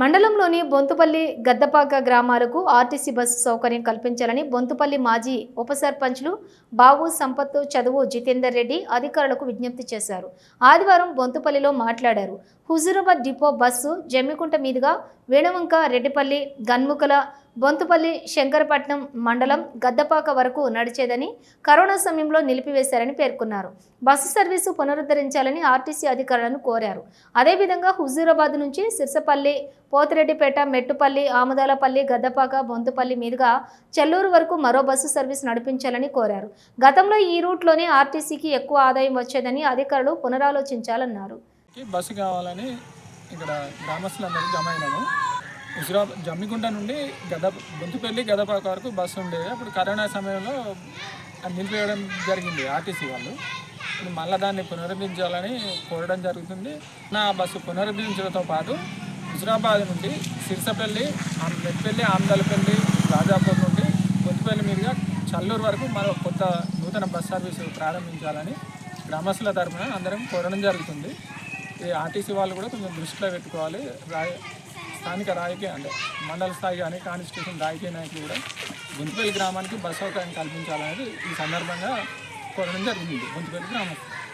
మండలంలోని బొంతుపల్లి గద్దపాక గ్రామాలకు RTC bus సౌకర్యం కల్పించాలని బొంతుపల్లి మాజీ ఉప సర్పంచ్లు బాబు సంపత్ చదువు జితేందర్ రెడ్డి అధికారులకు విజ్ఞప్తి చేశారు. ఆదివారం బొంతుపల్లిలో మాట్లాడారు. హుజూరాబాద్ డిపో బస్సు జమ్మికుంట మీదుగా వేణువంక రెడ్డిపల్లి గన్ముకల బొంతుపల్లి శంకరపట్నం మండలం గద్దపాక వరకు నడిచేదని కరోనా సమయంలో నిలిపివేశారని పేర్కొన్నారు. బస్సు సర్వీసు పునరుద్ధరించాలని ఆర్టీసీ అధికారులను కోరారు. అదేవిధంగా హుజూరాబాద్ నుంచి సిర్సపల్లి పోతిరెడ్డిపేట మెట్టుపల్లి ఆముదాలపల్లి గద్దపాక బొంతుపల్లి మీదుగా చెల్లూరు వరకు మరో బస్సు సర్వీస్ నడిపించాలని కోరారు. గతంలో ఈ రూట్లోనే ఆర్టీసీకి ఎక్కువ ఆదాయం వచ్చేదని అధికారులు పునరాలోచించాలన్నారు. బస్సు కావాలని ఇక్కడ గ్రామస్తులందరూ జమ అయినాము. హుజురా జమ్మిగుంట నుండి గద బొంతుపల్లి గదపాక వరకు బస్సు ఉండేది. అప్పుడు కరోనా సమయంలో నిలిపేయడం నిలిపివేయడం జరిగింది ఆర్టీసీ వాళ్ళు. మళ్ళా మళ్ళీ దాన్ని పునరుద్ధరించాలని కోరడం జరుగుతుంది. నా బస్సు పునరుద్ధరించడంతో పాటు హుజురాబాద్ నుండి సిరిసపల్లి ఆమ్- మెట్పల్లి ఆమదలపల్లి రాజాపూర్ నుండి బొంతుపల్లి మీదుగా చల్లూరు వరకు మరో కొత్త నూతన బస్ సర్వీసు ప్రారంభించాలని గ్రామస్తుల తరఫున అందరం కోరడం జరుగుతుంది. ఈ ఆర్టీసీ వాళ్ళు కూడా కొంచెం దృష్టిలో పెట్టుకోవాలి. రాయ స్థానిక రాజకీయ అంటే మండల స్థాయి కానీ కాన్స్టిట్యూషన్ రాజకీయ నాయకులు కూడా గుంతుపల్లి గ్రామానికి బస్ సౌకర్యం కల్పించాలనేది ఈ సందర్భంగా కోరడం జరిగింది. గుంతుపల్లి గ్రామం